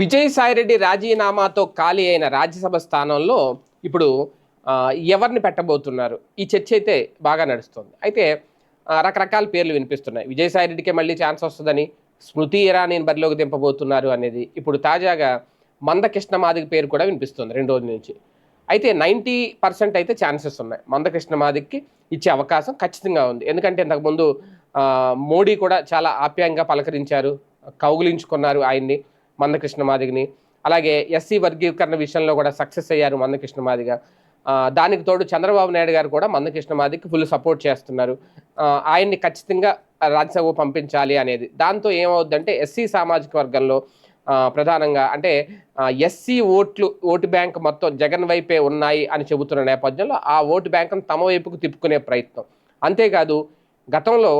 విజయసాయిరెడ్డి రాజీనామాతో ఖాళీ అయిన రాజ్యసభ స్థానంలో ఇప్పుడు ఎవరిని పెట్టబోతున్నారు? ఈ చర్చ అయితే బాగా నడుస్తుంది. అయితే రకరకాల పేర్లు వినిపిస్తున్నాయి. విజయసాయిరెడ్డికే మళ్ళీ ఛాన్స్ వస్తుందని స్మృతి ఇరానీని బరిలోకి దింపబోతున్నారు అనేది ఇప్పుడు తాజాగా మందకృష్ణ మాదిగ పేరు కూడా వినిపిస్తుంది రెండు రోజుల నుంచి. అయితే నైంటీ పర్సెంట్ అయితే ఛాన్సెస్ ఉన్నాయి. మందకృష్ణ మాదిక్కి ఇచ్చే అవకాశం ఖచ్చితంగా ఉంది. ఎందుకంటే ఇంతకుముందు మోడీ కూడా చాలా ఆప్యాయంగా పలకరించారు కౌగులించుకున్నారు ఆయన్ని. మందకృష్ణ మాదిగని. అలాగే ఎస్సీ వర్గీకరణ విషయంలో కూడా సక్సెస్ అయ్యారు మందకృష్ణ మాదిగ. దానికి తోడు చంద్రబాబు నాయుడు గారు కూడా మందకృష్ణ మాదికి ఫుల్ సపోర్ట్ చేస్తున్నారు. ఆయన్ని ఖచ్చితంగా రాజ్యసభ పంపించాలి అనేది. దాంతో ఏమవుద్దంటే ఎస్సీ సామాజిక వర్గంలో ప్రధానంగా అంటే ఎస్సీ ఓట్లు ఓటు బ్యాంక్ మొత్తం జగన్ వైపే ఉన్నాయి అని చెబుతున్న నేపథ్యంలో ఆ ఓటు బ్యాంకును తమ వైపుకు తిప్పుకునే ప్రయత్నం. అంతేకాదు గతంలో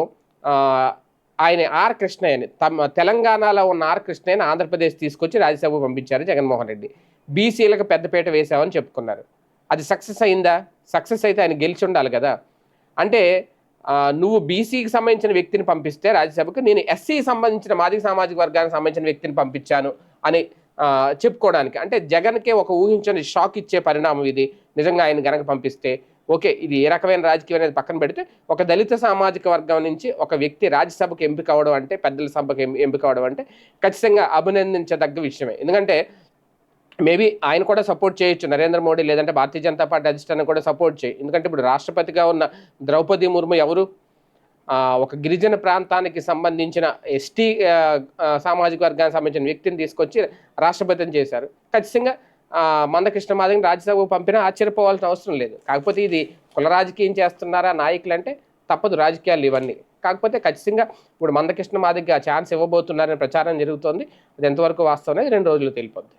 ఆయన ఆర్ కృష్ణయ్యని తమ తెలంగాణలో ఉన్న ఆర్ కృష్ణయ్యని ఆంధ్రప్రదేశ్ తీసుకొచ్చి రాజ్యసభకు పంపించారు జగన్మోహన్ రెడ్డి. బీసీలకు పెద్దపీట వేశామని చెప్పుకున్నారు. అది సక్సెస్ అయిందా? సక్సెస్ అయితే ఆయన గెలిచి ఉండాలి కదా. అంటే నువ్వు బీసీకి సంబంధించిన వ్యక్తిని పంపిస్తే రాజ్యసభకు నేను ఎస్సీకి సంబంధించిన మాదిక సామాజిక వర్గానికి సంబంధించిన వ్యక్తిని పంపించాను అని చెప్పుకోవడానికి. అంటే జగన్కే ఒక ఊహించని షాక్ ఇచ్చే పరిణామం ఇది. నిజంగా ఆయన గనక పంపిస్తే ఓకే ఇది ఏ రకమైన రాజకీయం అనేది పక్కన పెడితే ఒక దళిత సామాజిక వర్గం నుంచి ఒక వ్యక్తి రాజ్యసభకు ఎంపిక అవడం అంటే పెద్దల సభకు ఎం- ఎంపిక అవడం అంటే ఖచ్చితంగా అభినందించదగ్గ విషయమే. ఎందుకంటే మేబీ ఆయన కూడా సపోర్ట్ చేయొచ్చు నరేంద్ర మోడీ లేదంటే భారతీయ జనతా పార్టీ అధిష్టానం కూడా సపోర్ట్ చేయి. ఎందుకంటే ఇప్పుడు రాష్ట్రపతిగా ఉన్న ద్రౌపది ముర్ము ఎవరు? ఒక గిరిజన ప్రాంతానికి సంబంధించిన ఎస్టీ సామాజిక వర్గానికి సంబంధించిన వ్యక్తిని తీసుకొచ్చి రాష్ట్రపతిని చేశారు. ఖచ్చితంగా మందకృష్ణ మాదిగని రాజ్యసభకు పంపినా ఆశ్చర్యపోవాల్సిన అవసరం లేదు. కాకపోతే ఇది కుల రాజకీయం చేస్తున్నారా నాయకులు అంటే తప్పదు రాజకీయాలు ఇవన్నీ. కాకపోతే ఖచ్చితంగా ఇప్పుడు మందకృష్ణ మాదిగ ఛాన్స్ ఇవ్వబోతున్నారని ప్రచారం జరుగుతోంది. అది ఎంతవరకు వాస్తవం అనేది రెండు రోజులు తెలిపొద్ది.